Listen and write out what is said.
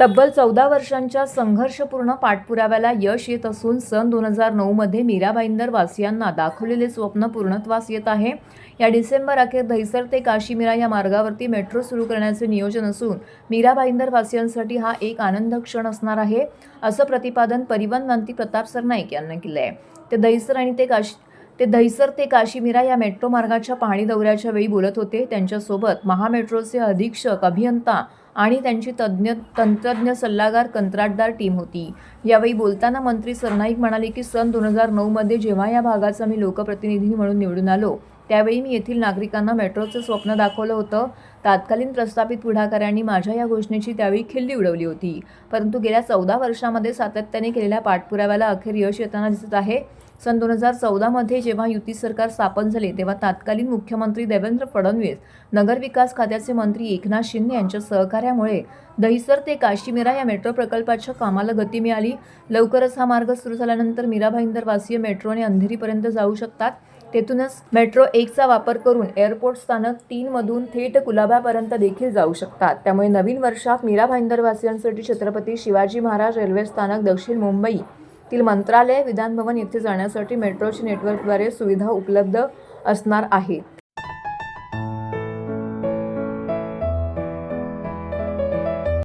तब्बल चौदा वर्षांच्या संघर्षपूर्ण पाठपुराव्याला यश येत असून सन दोन हजार नऊमध्ये मीरा भाईंदर वासियांना दाखवलेले स्वप्न पूर्णत्वास येत आहे. या डिसेंबर अखेर दहिसर ते काशीमीरा या मार्गावरती मेट्रो सुरू करण्याचे नियोजन असून मीरा भाईंदर वासियांसाठी हा एक आनंद क्षण असणार आहे असं प्रतिपादन परिवहन मंत्री प्रताप सरनाईक यांनी केलं आहे ते दहिसर आणि ते काशी ते दहिसर ते काशीमिरा या मेट्रो मार्गाच्या पाहणी दौऱ्याच्या वेळी बोलत होते. त्यांच्यासोबत महामेट्रोचे अधीक्षक अभियंता आणि त्यांची तज्ज्ञ तंत्रज्ञ सल्लागार कंत्राटदार टीम होती. यावेळी बोलताना मंत्री सरनाईक म्हणाले की सन दोन हजार नऊमध्ये जेव्हा या भागाचा मी लोकप्रतिनिधी म्हणून निवडून आलो त्यावेळी मी येथील नागरिकांना मेट्रोचं स्वप्न दाखवलं होतं. तात्कालीन प्रस्थापित पुढाकारांनी माझ्या या घोषणेची त्यावेळी खिल्ली उडवली होती. परंतु गेल्या चौदा वर्षामध्ये सातत्याने केलेल्या पाठपुराव्याला अखेर यश येताना दिसत आहे. सन दोन हजार चौदामध्ये जेव्हा युती सरकार स्थापन झाले तेव्हा तत्कालीन मुख्यमंत्री देवेंद्र फडणवीस नगरविकास खात्याचे मंत्री एकनाथ शिंदे यांच्या सहकार्यामुळे दहिसर ते काशीमिरा या मेट्रो प्रकल्पाच्या कामाला गती मिळाली. लवकरच हा मार्ग सुरू झाल्यानंतर मीरा भाईंदरवासीय मेट्रोने अंधेरीपर्यंत जाऊ शकतात. तेथूनच मेट्रो एकचा वापर करून एअरपोर्ट स्थानक तीनमधून थेट कुलाब्यापर्यंत देखील जाऊ शकतात. त्यामुळे नवीन वर्षात मीरा भाईंदरवासियांसाठी छत्रपती शिवाजी महाराज रेल्वे स्थानक दक्षिण मुंबई तील मंत्रालय विधानभवन येथे जाण्यासाठी मेट्रोची नेटवर्कद्वारे सुविधा उपलब्ध असणार आहे.